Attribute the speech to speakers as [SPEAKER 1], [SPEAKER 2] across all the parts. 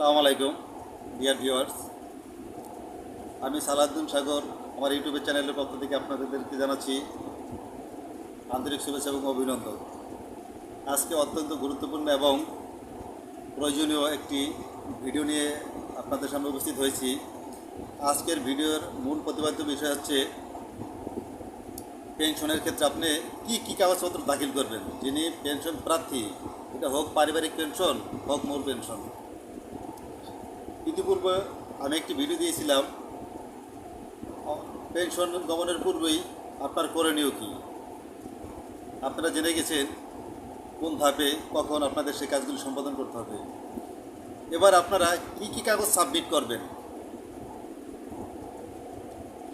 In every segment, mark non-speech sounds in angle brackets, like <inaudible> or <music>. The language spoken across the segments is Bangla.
[SPEAKER 1] আসসালামু আলাইকুম ডিয়ার ভিউয়ার্স আমি সালাউদ্দিন সাগর, আমার ইউটিউবের চ্যানেলের পক্ষ থেকে আপনাদেরকে জানাচ্ছি আন্তরিক শুভেচ্ছা এবং অভিনন্দন। আজকে অত্যন্ত গুরুত্বপূর্ণ এবং প্রয়োজনীয় একটি ভিডিও নিয়ে আপনাদের সামনে উপস্থিত হয়েছি। আজকের ভিডিওর মূল প্রতিপাদ্য বিষয় হচ্ছে, পেনশনের ক্ষেত্রে আপনি কি কি কাগজপত্র দাখিল করবেন? যিনি পেনশন প্রার্থী, এটা হোক পারিবারিক পেনশন, হোক মূল পেনশন। ইতিপূর্বে আমি একটি ভিডিও দিয়েছিলাম। পেনশন গমনের পূর্বেই আপনার করণীয় কী? আপনারা জেনে গেছেন কোন ধাপে কখন আপনাদের সেই কাজগুলি সম্পাদন করতে হবে। এবার আপনারা কি কি কাগজ সাবমিট করবেন,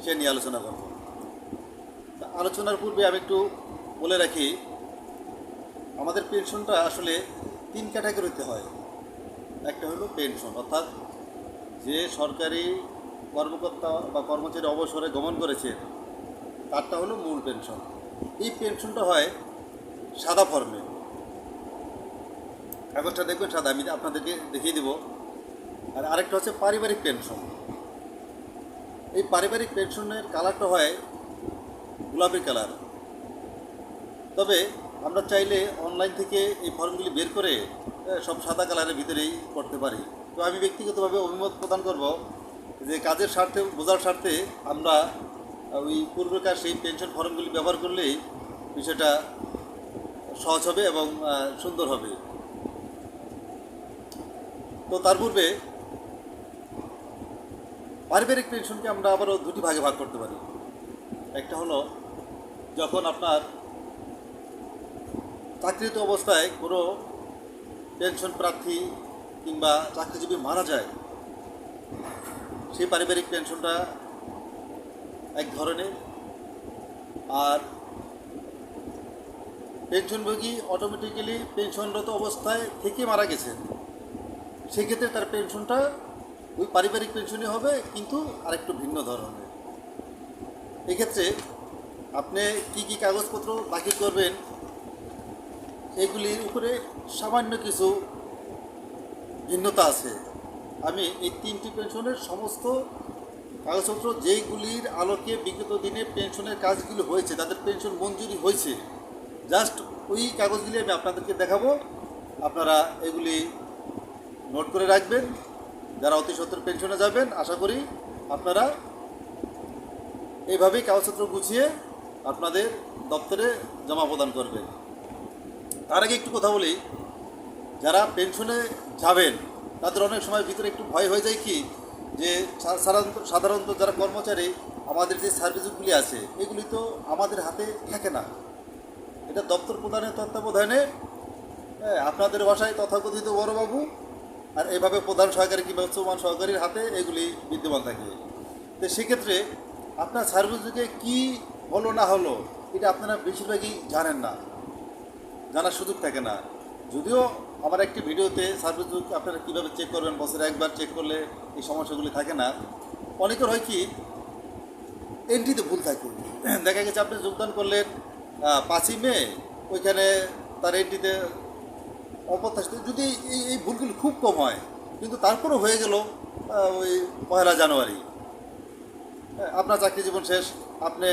[SPEAKER 1] সে নিয়ে আলোচনা করব। আলোচনার পূর্বে আমি একটু বলে রাখি, আমাদের পেনশনটা আসলে তিন ক্যাটাগরিতে হয়। একটা হলো পেনশন অর্থাৎ যে সরকারি কর্মকর্তা বা কর্মচারী অবসরে গমন করেছে, তারটা হলো মূল পেনশন এই পেনশনটা হয় সাদা ফর্মে কাগজটা দেখবেন সাদা, আমি আপনাদেরকে দেখিয়ে দেবো। আর আরেকটা হচ্ছে পারিবারিক পেনশন এই পারিবারিক পেনশনের কালারটা হয় গোলাপি কালার তবে আমরা চাইলে অনলাইন থেকে এই ফর্মগুলি বের করে সব সাদা কালারের ভিতরেই করতে পারি। তো আমি ব্যক্তিগতভাবে অভিমত প্রদান করব যে কাজের স্বার্থে, বোঝার স্বার্থে আমরা ওই পূর্বেকার সেই পেনশন ফর্মগুলি ব্যবহার করলেই বিষয়টা সহজ হবে এবং সুন্দর হবে। তো তার পূর্বে পারিবারিক পেনশনকে আমরা আবারও দুটি ভাগে ভাগ করতে পারি। একটা হলো, যখন আপনার চাকরিত অবস্থায় কোনো পেনশন প্রার্থী কিংবা চাকরিজীবী মারা যায়, সেই পারিবারিক পেনশনটা এক ধরনের। আর পেনশনভোগী অটোমেটিক্যালি পেনশনরত অবস্থায় থেকে মারা গেছেন সেক্ষেত্রে তার পেনশনটা ওই পারিবারিক পেনশনই হবে, কিন্তু আরেকটু ভিন্ন ধরনের। এক্ষেত্রে আপনি কি কি কাগজপত্র দাখিল করবেন, এগুলির উপরে সামান্য কিছু ভিন্নতা আছে। আমি এই তিনটি পেনশনের সমস্ত কাগজপত্র, যেইগুলির আলোকে বিগত দিনে পেনশনের কাজগুলো হয়েছে, তাদের পেনশন মঞ্জুরি হয়েছে, জাস্ট ওই কাগজগুলি আমি আপনাদেরকে দেখাবো। আপনারা এগুলি নোট করে রাখবেন। যারা অতি সত্তর পেনশনে যাবেন, আশা করি আপনারা এইভাবেই কাগজপত্র গুছিয়ে আপনাদের দপ্তরে জমা প্রদান করবেন। তার আগে একটু কথা বলি, যারা পেনশনে যাবেন তাদের অনেক সময় ভিতরে একটু ভয় হয়ে যায় কি যে সাধারণত সাধারণত যারা কর্মচারী আমাদের যে সার্ভিসগুলি আছে এগুলি তো আমাদের হাতে থাকে না। এটা দপ্তর প্রধানের তত্ত্বাবধানে হ্যাঁ, আপনাদের বাসায় তথাকথিত বড়বাবু আর এভাবে প্রধান সহকারী কিংবা উচ্চমান সহকারীর হাতে এগুলি বিদ্যমান থাকে। তো সেক্ষেত্রে আপনার সার্ভিসকে কি হলো না হলো এটা আপনারা বেশিরভাগই জানেন না জানার সুযোগ থাকে না। যদিও আমার একটি ভিডিওতে সার্ভিস বুক আপনারা কীভাবে চেক করবেন বছরে একবার চেক করলে এই সমস্যাগুলি থাকে না। অনেকের হয় কি এন্ট্রিতে ভুল থাকে। দেখা গেছে আপনি যোগদান করলেন পাঁচই মে, ওইখানে তার এন্ট্রিতে অপ্রত্যাশিত। যদি এই এই ভুলগুলি খুব কম হয়, কিন্তু তারপরও হয়ে গেল ওই পয়লা জানুয়ারি। আপনার চাকরি জীবন শেষ, আপনি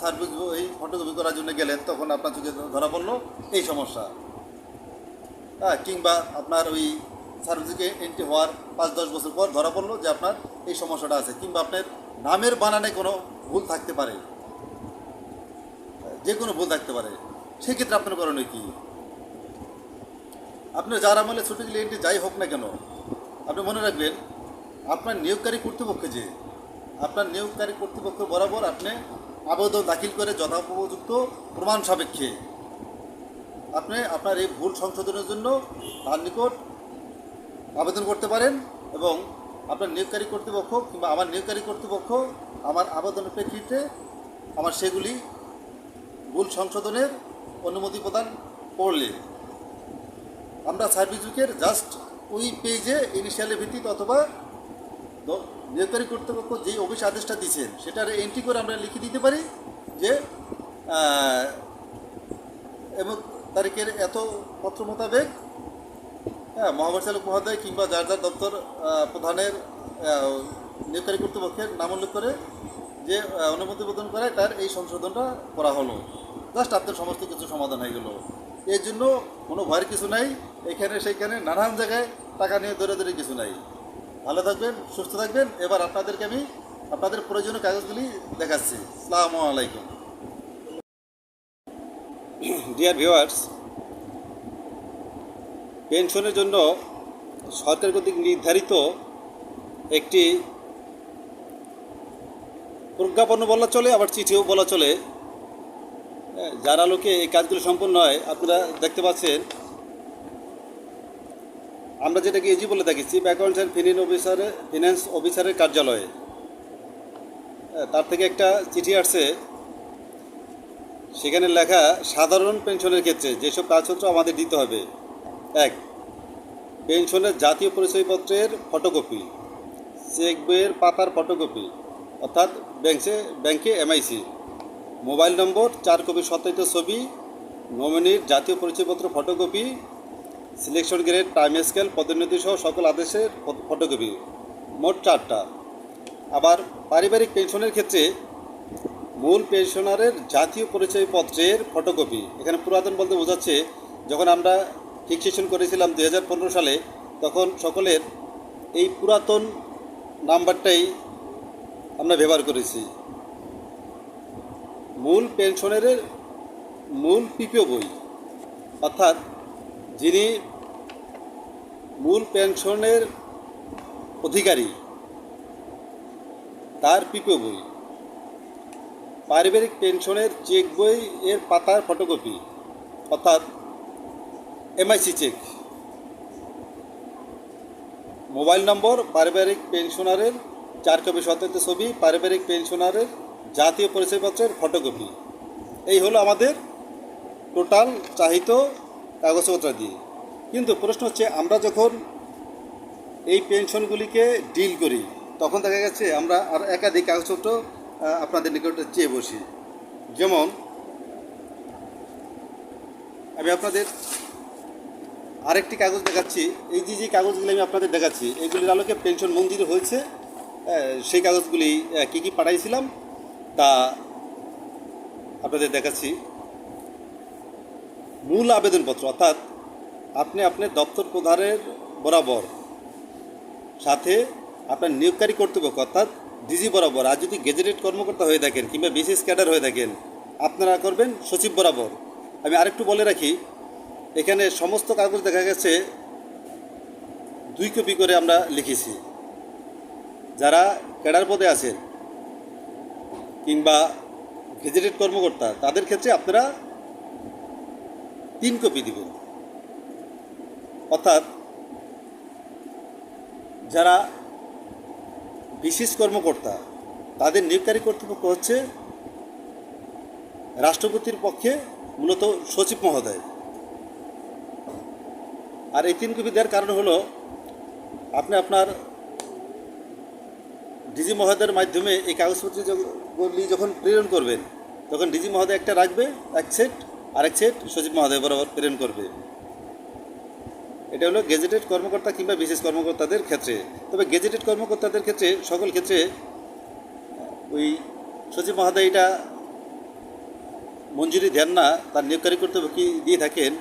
[SPEAKER 1] সার্ভিস এই ফটোকপি করার জন্য গেলেন, তখন আপনার চোখে ধরা পড়ল, এই সমস্যা। হ্যাঁ কিংবা আপনার ওই সার্ভিসে এন্ট্রি হওয়ার পাঁচ, দশ বছর পর ধরা পড়ল যে আপনার এই সমস্যাটা আছে, কিংবা আপনার নামের বানানে কোনো ভুল থাকতে পারে। যে কোনো ভুল থাকতে পারে। সেক্ষেত্রে আপনার করণীয় কী? আপনার যার আমলে ছুটি গেলে এন্ট্রি যাই হোক না কেন, আপনি মনে রাখবেন, আপনার নিয়োগকারী কর্তৃপক্ষ যে, আপনার নিয়োগকারী কর্তৃপক্ষ বরাবর আপনি আবেদন দাখিল করে যথোপযুক্ত প্রমাণ সাপেক্ষে আপনি আপনার এই ভুল সংশোধনের জন্য তার নিকট আবেদন করতে পারেন এবং আপনার নিয়োগকারী কর্তৃপক্ষ কিংবা আমার নিয়োগকারী কর্তৃপক্ষ আমার আবেদনের প্রেক্ষিতে আমার সেগুলি ভুল সংশোধনের অনুমতি প্রদান করলে। আমরা সার্ভিস জাস্ট ওই পেজে ইনিশিয়ালের ভিত্তিতে অথবা নিয়োগকারী কর্তৃপক্ষ যেই অফিস আদেশটা দিচ্ছেন সেটার এন্ট্রি করে আমরা লিখে দিতে পারি যে এবং তারিখের এত পত্র মোতাবেক হ্যাঁ মহাপরিচালক মহোদয় কিংবা যার যার দপ্তর প্রধানের নিয়োগকারী কর্তৃপক্ষের নাম উল্লেখ করে যে অনুমতি প্রদান করায় তার এই সংশোধনটা করা হলো। জাস্ট আপনার সমস্ত কিছু সমাধান হয়ে গেল। এর জন্য কোনো ভয়ের কিছু নাই। এখানে, সেইখানে, নানান জায়গায় টাকা নিয়ে দৌড়ে দৌড়ে কিছু নাই। ভালো থাকবেন, সুস্থ থাকবেন। এবার আপনাদেরকে আমি আপনাদের প্রয়োজনীয় কাগজগুলি দেখাচ্ছি। আসসালামু আলাইকুম। ডিয়ার ভিউয়ার্স পেনশনের জন্য সরকার কর্তৃক নির্ধারিত একটি প্রজ্ঞাপন বলা চলে আবার চিঠিও বলা চলে। হ্যাঁ, যার আলোকে এই কাজগুলো সম্পন্ন হয় আপনারা দেখতে পাচ্ছেন। আমরা যেটাকে এজি বলে থাকি চিফ অ্যাকাউন্টস অ্যান্ড ফিনান্স অফিসারের ফিনান্স অফিসারের কার্যালয়ে। হ্যাঁ, তার থেকে একটা চিঠি আসছে। সেখানে লেখা, সাধারণ পেনশনের ক্ষেত্রে যেসব কাগজপত্র আমাদের দিতে হবে। এক, পেনশনের জাতীয় পরিচয়পত্রের ফটোকপি চেক বইয়ের পাতার ফটোকপি, অর্থাৎ ব্যাংকে ব্যাংকে এমআইসি মোবাইল নম্বর, চার কপি সত্যায়িত ছবি, নমিনির জাতীয় পরিচয়পত্র photocopy, selection grade, time scale, পদোন্নতি সহ সকল আদেশের ফটোকপি। মোট চারটা। আবার পারিবারিক পেনশনের ক্ষেত্রে মূল পেনশনারের জাতীয় পরিচয়পত্রের ফটোকপি এখানে পুরাতন বলতে বোঝাচ্ছে, যখন আমরা ফিক্সেশন করেছিলাম দু হাজার পনেরো সালে, তখন সকলের এই পুরাতন নাম্বারটাই আমরা ব্যবহার করেছি। মূল পেনশনের মূল পিপিও বই। অর্থাৎ যিনি মূল পেনশনের অধিকারী, তার পিপিও বই। পারিবারিক পেনশনের চেক বই এর পাতার ফটোকপি, অর্থাৎ এমআইসি চেক। মোবাইল নম্বর পারিবারিক পেনশনারের, চার কপি সত্যায়িত ছবি পারিবারিক পেনশনারের জাতীয় পরিচয়পত্রের ফটোকপি। এই হলো আমাদের টোটাল চাহিত কাগজপত্র দিয়ে। কিন্তু প্রশ্ন হচ্ছে, আমরা যখন এই পেনশনগুলিকে ডিল করি, তখন দেখা গেছে আমরা আর একাধিক কাগজপত্র আপনাদের নিকটে চেয়ে বসি। যেমন, আমি আপনাদের আরেকটি কাগজ দেখাচ্ছি। এই যে যে কাগজগুলি আমি আপনাদের দেখাচ্ছি এইগুলির আলোকে পেনশন মঞ্জুর হয়েছে। সেই কাগজগুলি কী কী পাঠাইছিলাম তা আপনাদের দেখাচ্ছি। মূল আবেদনপত্র, অর্থাৎ আপনি আপনার দপ্তর প্রধানের বরাবর সাথে আপনার নিয়োগকারী কর্তৃপক্ষ, অর্থাৎ ডিজি বরাবর। আর যদি গেজেটেড কর্মকর্তা হয়ে থাকেন কিংবা বিশেষ ক্যাডার হয়ে থাকেন, আপনারা করবেন সচিব বরাবর। আমি আরেকটু বলে রাখি, এখানে সমস্ত কাগজ দেখা গেছে, দুই কপি করে আমরা লিখেছি। যারা ক্যাডার পদে আছেন কিংবা গেজেটেড কর্মকর্তা, তাদের ক্ষেত্রে আপনারা তিন কপি দিবেন। অর্থাৎ যারা বিশেষ কর্মকর্তা, তাদের নিয়োগকারী কর্তৃপক্ষ হচ্ছে রাষ্ট্রপতির পক্ষে মূলত সচিব মহোদয়। আর এই তিন কপি কারণ হলো, আপনি আপনার ডিজি মহোদয়ের মাধ্যমে এই কাগজপত্রগুলি যখন প্রেরণ করবেন, তখন ডিজি মহোদয় একটা রাখবে, এক সেট, আরেক সেট সচিব মহোদয় বরাবর প্রেরণ করবে। এটা হলো গেজেটেড কর্মকর্তা কিংবা বিশেষ কর্মকর্তাদের ক্ষেত্রে। তবে গেজেটেড কর্মকর্তাদের ক্ষেত্রে, সকল ক্ষেত্রে, ওই সচিব মহোদয় মঞ্জুরি দেন না, তার নিয়োগকারী কর্তৃপক্ষ দিয়ে থাকেন।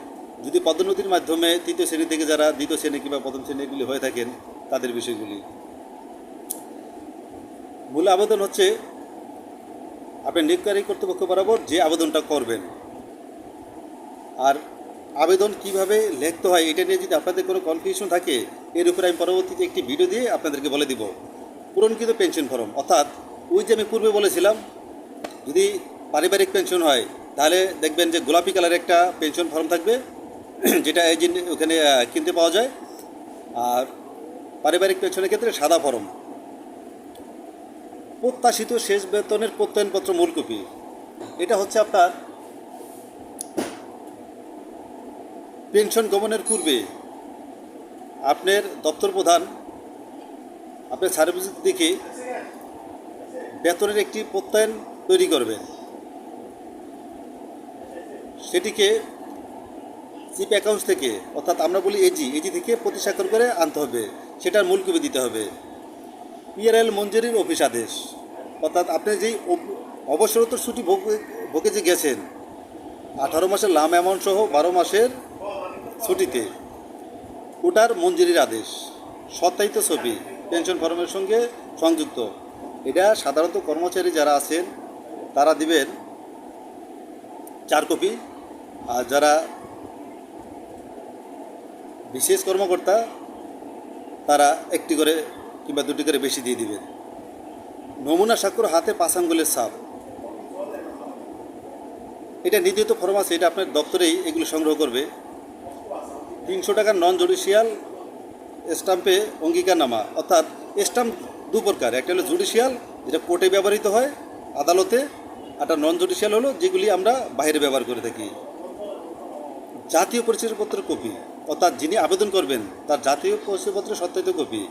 [SPEAKER 1] যদি পদোন্নতির মাধ্যমে তৃতীয় শ্রেণি থেকে যারা দ্বিতীয় শ্রেণি কিংবা প্রথম শ্রেণীগুলি হয়ে থাকেন, তাদের বিষয়গুলি। মূল আবেদন হচ্ছে আপনি নিয়োগকারী কর্তৃপক্ষ বরাবর যে আবেদনটা করবেন। আর আবেদন কীভাবে লিখতে হয়, এটা নিয়ে যদি আপনাদের কোনো কনফিউশন থাকে, এর উপরে আমি পরবর্তীতে একটি ভিডিও দিয়ে আপনাদেরকে বলে দিব। পূরণকৃত পেনশন ফর্ম অর্থাৎ ওই যে আমি পূর্বে বলেছিলাম, যদি পারিবারিক পেনশন হয়, তাহলে দেখবেন যে গোলাপি কালারের একটা পেনশন ফর্ম থাকবে, <clears throat> যেটা এই ওখানে কিনতে পাওয়া যায়। আর পারিবারিক পেনশনের ক্ষেত্রে সাদা ফর্ম প্রত্যাশিত শেষ বেতনের প্রত্যয়নপত্র মূল কপি এটা হচ্ছে আপনার পেনশন গমনের পূর্বে আপনার দপ্তর প্রধান আপনার সার্ভিস দিকে বেতনের একটি প্রত্যয়ন তৈরি করবেন। সেটিকে চিপ অ্যাকাউন্ট থেকে, অর্থাৎ আমরা বলি এজি এজি থেকে প্রতি স্বাক্ষর করে আনতে হবে। সেটার মূল কপি দিতে হবে। পিআরএল মঞ্জুরির অফিস আদেশ। অর্থাৎ আপনি যেই অব- অবসরোত্তর ছুটি ভোগে যে গেছেন, আঠারো মাসের লাম অ্যামাউন্ট সহ বারো মাসের ছুটিতে। ওটার মঞ্জুরির আদেশ। সত্যায়িত ছবি, পেনশন ফর্মের সঙ্গে সংযুক্ত। এটা সাধারণত কর্মচারী যারা আছেন, তারা দিবেন চার কপি। আর যারা বিশেষ কর্মকর্তা, তারা একটি করে কিংবা দুটি করে বেশি দিয়ে দিবেন। নমুনা স্বাক্ষর হাতে পাঁচ আঙ্গুলের ছাপ। এটা নির্ধারিত ফর্ম আছে, এটা আপনার দপ্তরেই এগুলো সংগ্রহ করবে। তিনশো টাকার নন জুডিশিয়াল স্টাম্পে অঙ্গীকারনামা। অর্থাৎ স্টাম্প দু প্রকার। একটা হলো জুডিশিয়াল যেটা কোর্টে ব্যবহৃত হয়, আদালতে একটা নন জুডিশিয়াল হলো যেগুলি আমরা বাইরে ব্যবহার করে থাকি। জাতীয় পরিচয়পত্রের কপি অর্থাৎ যিনি আবেদন করবেন, তার জাতীয় পরিচয়পত্রের সত্যায়িত কপি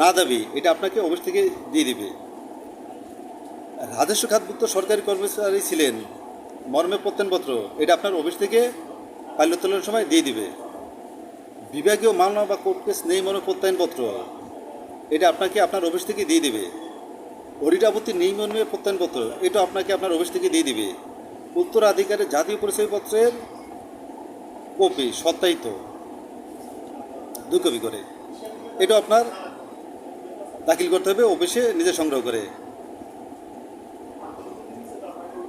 [SPEAKER 1] না দাবি, এটা আপনাকে অফিস থেকে দিয়ে দিবে। রাজস্ব খাতভুক্ত সরকারি কর্মচারী ছিলেন, মর্মে প্রত্যয়নপত্র, এটা আপনার অফিস থেকে ফাইল তোলার সময় দিয়ে দিবে। বিভাগীয় মামলা বা কোর্ট কেস নেই মর্মে প্রত্যয়নপত্র। এটা আপনাকে আপনার অফিস থেকে দিয়ে দিবে। অডিট আপত্তি নেই মর্মে প্রত্যয়নপত্র। এটা আপনাকে আপনার অফিস থেকে দিয়ে দিবে। উত্তরাধিকারের জাতীয় পরিচয়পত্রের কপি, সত্যায়িত। দু কপি করে। এটা আপনার দাখিল করতে হবে, অফিসে নিজে সংগ্রহ করে।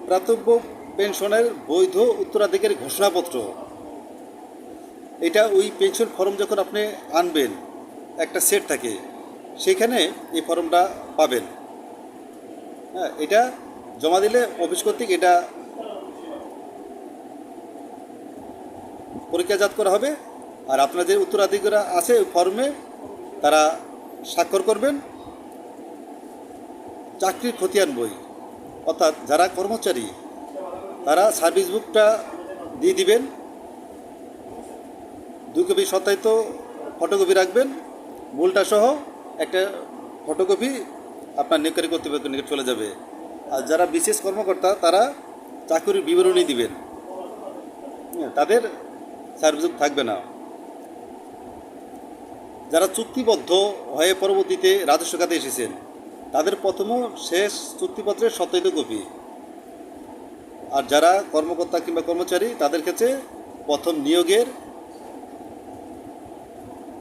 [SPEAKER 1] প্রাতব্য পেনশনের বৈধ উত্তরাধিকারী ঘোষণাপত্র। এটা ওই পেনশন ফর্ম যখন আপনি আনবেন, একটা সেট থাকে, সেখানে এই ফর্মটা পাবেন। হ্যাঁ এটা জমা দিলে অফিস কর্তৃক এটা পরীক্ষাজাত করা হবে, আর আপনার যে উত্তরাধিকার আছে ওই ফর্মে, তারা স্বাক্ষর করবেন। চাকরির খতিয়ান বই, অর্থাৎ যারা কর্মচারী, তারা সার্ভিস বুকটা দিয়ে দিবেন। দুই কপি সত্যায়িত ফটোকপি রাখবেন মূলটা সহ একটা ফটোকপি আপনার নিয়োগকারী কর্তৃপক্ষের নিকট চলে যাবে। আর যারা বিশেষ কর্মকর্তা তারা চাকরির বিবরণী দিবেন। হ্যাঁ, তাদের সার্ভিস থাকবে না। যারা চুক্তিবদ্ধ হয়ে পরবর্তীতে রাজস্ব খাতে এসেছেন তাদের প্রথম শেষ চুক্তিপত্রের সত্যায়িত কপি। আর যারা কর্মকর্তা কিংবা কর্মচারী তাদের ক্ষেত্রে প্রথম নিয়োগের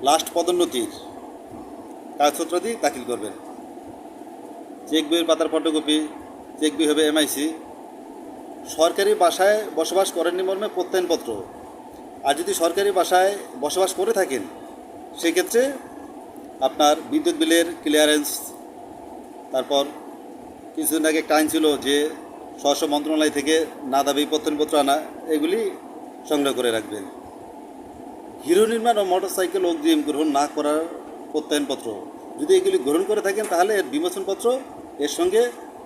[SPEAKER 1] লাস্ট পদোন্নতির কাগজপত্রাদি দাখিল করবেন। চেক বইয়ের পাতার ফটোকপি, চেক বই হবে এমআইসি সরকারি বাসায় বসবাস করেননি মর্মে প্রত্যয়নপত্র। আর যদি সরকারি বাসায় বসবাস করে থাকেন, সেক্ষেত্রে আপনার বিদ্যুৎ বিলের ক্লিয়ারেন্স তারপর কিছুদিন আগে একটা ছিল যে স্বরাষ্ট্র মন্ত্রণালয় থেকে না দাবি প্রত্যয়নপত্র আনা, এগুলি সংগ্রহ করে রাখবেন। হিরো নির্মাণ ও মোটরসাইকেল অগ্রিম গ্রহণ না করার প্রত্যয়নপত্র। যদি এগুলি গ্রহণ করে থাকেন, তাহলে এর বিমোচনপত্র এর সঙ্গে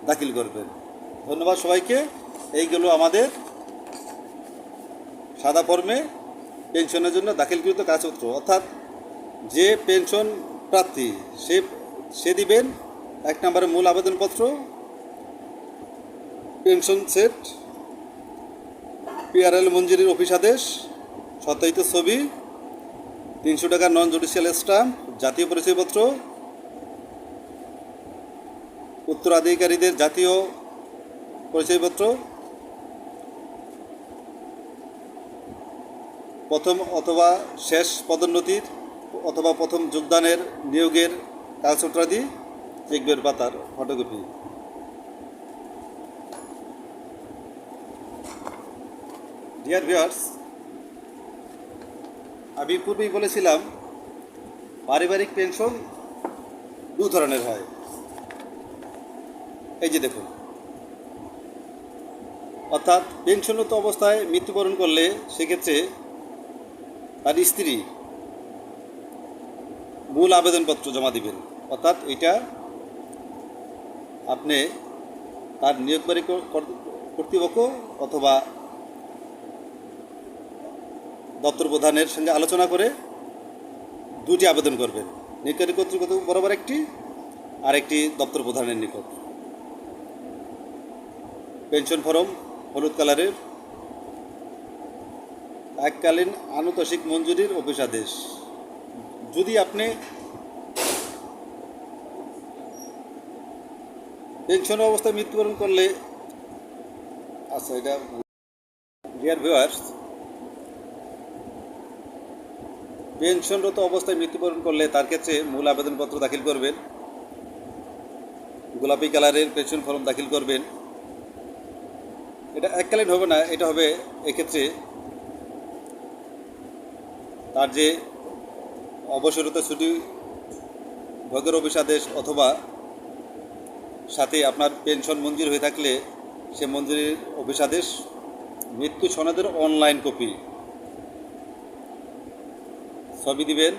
[SPEAKER 1] দাখিল করবেন। ধন্যবাদ সবাইকে। এইগুলো আমাদের সাদা ফর্মে পেনশনের জন্য দাখিলকৃত কাগজপত্র। অর্থাৎ যে পেনশন প্রার্থী, সে সে দিবেন এক নম্বরে মূল আবেদনপত্র, পেনশন সেট, পিআরএল মঞ্জুরির অফিস আদেশ, সত্যায়িত ছবি তিনশো টাকার নন জুডিশিয়াল স্টাম্প জাতীয় পরিচয়পত্র, উত্তরাধিকারীদের জাতীয় পরিচয়পত্র, প্রথম অথবা শেষ পদোন্নতির অথবা প্রথম যোগদানের নিয়োগের কাগজপত্রাদি, চেকবের পাতার ফটোকপি। ডিয়ার ভিউয়ার্স আমি পূর্বেই বলেছিলাম, পারিবারিক পেনশন দু ধরনের হয়। এই যে দেখুন, অর্থাৎ পেনশনরত অবস্থায় মৃত্যুবরণ করলে সেক্ষেত্রে তার স্ত্রী মূল আবেদনপত্র জমা দিবেন। অর্থাৎ এটা আপনি তার কর- কর্তৃপক্ষ অথবা দপ্তর প্রধানের সঙ্গে আলোচনা করে দুটি আবেদন করবেন নিয়োগকারী কর্তৃপক্ষ বরাবর একটি আর একটি দপ্তর প্রধানের নিকট। পেনশন ফরম হলুদ কালারের, এককালীন আনুতোষিক মঞ্জুরির অফিসাদেশ। যদি আপনি পেনশন অবস্থায় মৃত্যুবরণ করলে আচ্ছা এটা ডিয়ার ভিউয়ার্স পেনশনরত অবস্থায় মৃত্যুবরণ করলে তার ক্ষেত্রে মূল আবেদনপত্র দাখিল করবেন। গোলাপি কালারের পেনশন ফর্ম দাখিল করবেন। এটা এককালীন হবে না, এটা হবে এক্ষেত্রে তার যে অবসরতা ছুটি, ভোগের অফিসাদেশ অথবা সাথে আপনার পেনশন মঞ্জুর হয়ে থাকলে সে মঞ্জুরির অফিসাদেশ মৃত্যু সনদের অনলাইন কপি ছবি দিবেন।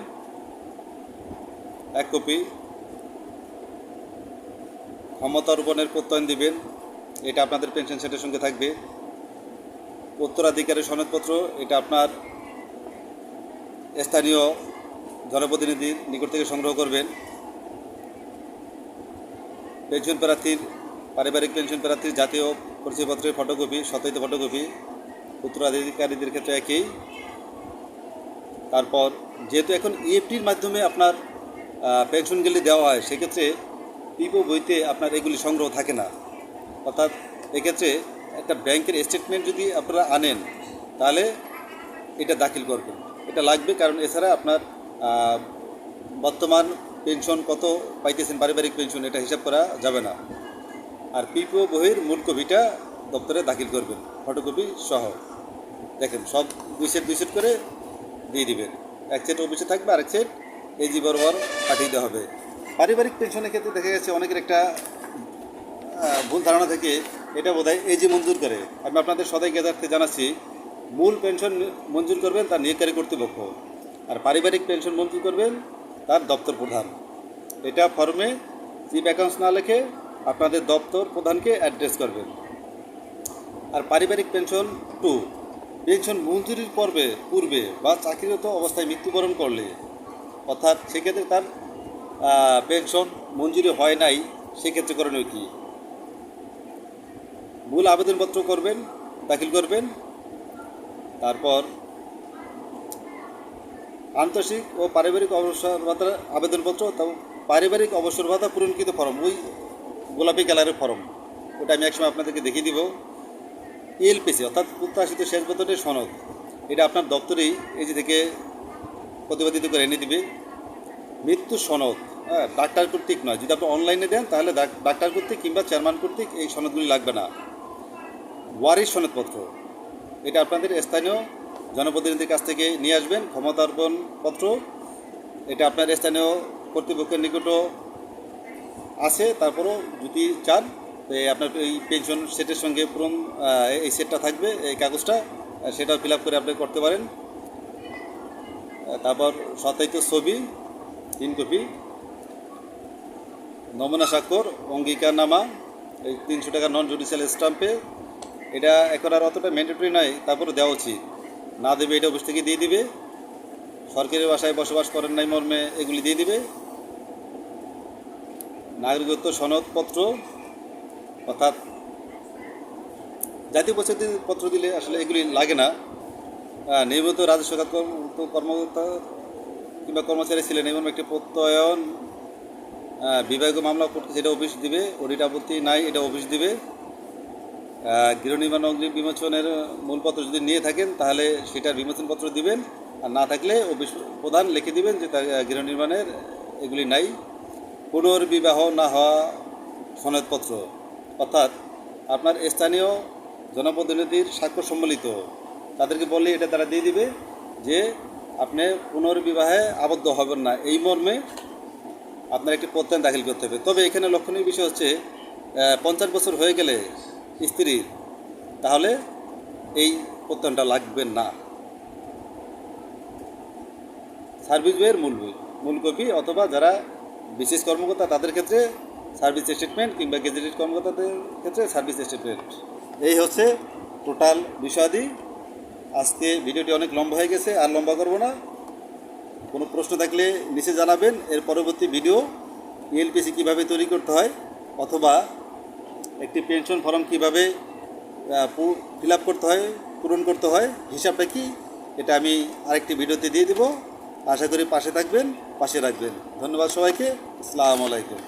[SPEAKER 1] এক কপি। ক্ষমতা অর্পণের প্রত্যয়ন দিবেন। এটা আপনাদের পেনশন সেটের সঙ্গে থাকবে। উত্তরাধিকারের সনদপত্র, এটা আপনার স্থানীয় জনপ্রতিনিধির নিকট থেকে সংগ্রহ করবেন। পেনশন প্রার্থীর, পারিবারিক পেনশন প্রার্থীর জাতীয় পরিচয়পত্রের ফটোকপি সত্যায়িত ফটোকপি উত্তরাধিকারীদের ক্ষেত্রে একই। তারপর যেহেতু এখন ইএফটির মাধ্যমে আপনার পেনশনগুলি দেওয়া হয়, সেক্ষেত্রে পিপো বইতে আপনার এগুলি সংগ্রহ থাকে না। অর্থাৎ এক্ষেত্রে একটা ব্যাংকের স্টেটমেন্ট যদি আপনারা আনেন, তাহলে এটা দাখিল করবেন। এটা লাগবে কারণ এছাড়া আপনার বর্তমান পেনশন কত পাইতেছেন, পারিবারিক পেনশন এটা হিসাব করা যাবে না। আর পিপিও বহির মূল কপিটা দপ্তরে দাখিল করবেন ফটোকপি সহ। দেখেন সব দুই সেট দুই সেট করে দিয়ে দিবেন। এক সেট অফিসে থাকবে আর এক সেট এজি বরাবর পাঠিয়ে দেওয়া হবে। পারিবারিক পেনশনের ক্ষেত্রে দেখা গেছে অনেকের একটা ভুল ধারণা থেকে। এটা বোধ হয় এজি মঞ্জুর করে, আমি আপনাদের সদাই গেদার্থে জানাচ্ছি, মূল পেনশন মঞ্জুর করবেন, তার নিয়োগকারী কর্তৃপক্ষ। আর পারিবারিক পেনশন মঞ্জুর করবেন, তার দপ্তর প্রধান। এটা ফর্মে চিফ অ্যাকাউন্টস না লিখে আপনাদের দপ্তর প্রধানকে অ্যাড্রেস করবেন। আর পারিবারিক পেনশন টু পেনশন মঞ্জুরির পর্বে, পূর্বে বা চাকরিরত অবস্থায় মৃত্যুবরণ করলে, অর্থাৎ সেক্ষেত্রে তার পেনশন মঞ্জুরি হয় নাই, সেক্ষেত্রে করণীয় কী? মূল আবেদনপত্র করবেন, দাখিল করবেন, তারপর আন্তর্শিক ও পারিবারিক অবসর ভাতার আবেদনপত্র তাও পারিবারিক অবসর ভাতা পূরণকৃত ফর্ম, ওই গোলাপি কালারের ফর্ম, ওটা আমি একসময় আপনাদেরকে দেখিয়ে দিব। ইএলপিসি অর্থাৎ প্রত্যাশিত শেষ বেতনের সনদ। এটা আপনার দপ্তরেই এজি থেকে প্রতিবেদিত করে এনে দিবে। মৃত্যু সনদ হ্যাঁ ডাক্তার কর্তৃক নয়। যদি আপনি অনলাইনে দেন, তাহলে ডাক্তার কর্তৃক কিংবা চেয়ারম্যান কর্তৃক এই সনদগুলি লাগবে না। ওয়ারিশ সনদপত্র, এটা আপনাদের স্থানীয় জনপ্রতিনিধির কাছ থেকে নিয়ে আসবেন ক্ষমতার্পণ পত্র। এটা আপনার স্থানীয় কর্তৃপক্ষের নিকটও আছে, তারপরও যদি চান আপনার এই পেনশন সেটের সঙ্গে পূরণ এই সেটটা থাকবে, এই কাগজটা সেটাও ফিল আপ করে আপনি করতে পারেন। তারপর সত্যায়িত ছবি, তিন কপি। নমুনা স্বাক্ষর, অঙ্গীকারনামা, এই তিনশো টাকা নন জুডিশিয়াল স্টাম্পে এটা এখন আর অতটা ম্যান্ডেটরি নয় তারপরে দেওয়া উচিত। না দেবে এটা অফিস থেকে দিয়ে দিবে। সরকারি বাসায় বসবাস করেন নাই মর্মে এগুলি দিয়ে দিবে। নাগরিকত্ব সনদপত্র অর্থাৎ জাতীয় পত্র দিলে আসলে এগুলি লাগে না। নিয়মিত রাজস্ব খাত কর্মকর্তা কিংবা কর্মচারী ছিলেন এবং একটি প্রত্যয়ন বিভাগীয় মামলা করতে সেটা অফিস দিবে, অডিট আপত্তি নাই, এটা অফিস দিবে। গৃহ নির্মাণ অগ্নি বিমোচনের মূলপত্র যদি নিয়ে থাকেন, তাহলে সেটার বিমোচনপত্র দিবেন। আর না থাকলে অফিস প্রধান লিখে দিবেন যে তার গৃহ নির্মাণের এগুলি নাই। পুনর্বিবাহ না হওয়া সনদপত্র। অর্থাৎ আপনার স্থানীয় জনপ্রতিনিধির স্বাক্ষর সম্মিলিত তাদেরকে বললে এটা তারা দিয়ে দিবে যে আপনি পুনর্বিবাহে আবদ্ধ হবেন না। এই মর্মে আপনার একটি প্রত্যয়ন দাখিল করতে হবে। তবে এখানে লক্ষণীয় বিষয় হচ্ছে পঞ্চাশ বছর হয়ে গেলে স্ত্রীর তাহলে এই প্রত্যয়নটা লাগবে না। সার্ভিস বইয়ের মূল বই, মূল কপি অথবা যারা বিশেষ কর্মকর্তা, তাদের ক্ষেত্রে সার্ভিস স্টেটমেন্ট কিংবা গেজেটেড কর্মকর্তাদের ক্ষেত্রে সার্ভিস স্টেটমেন্ট এই হচ্ছে টোটাল বিষয়াদি। আজকে ভিডিওটি অনেক লম্বা হয়ে গেছে, আর লম্বা করব না। কোনো প্রশ্ন থাকলে নিচে জানাবেন, এর পরবর্তী ভিডিও ইএলপিসি কীভাবে তৈরি করতে হয়, অথবা একটি পেনশন ফর্ম কীভাবে ফিল আপ করতে হয়, পূরণ করতে হয়, হিসাবটা কি, এটা আমি আরেকটি ভিডিওতে দিয়ে দিব। আশা করি পাশে থাকবেন, পাশে রাখবেন। ধন্যবাদ সবাইকে, আসসালামু আলাইকুম।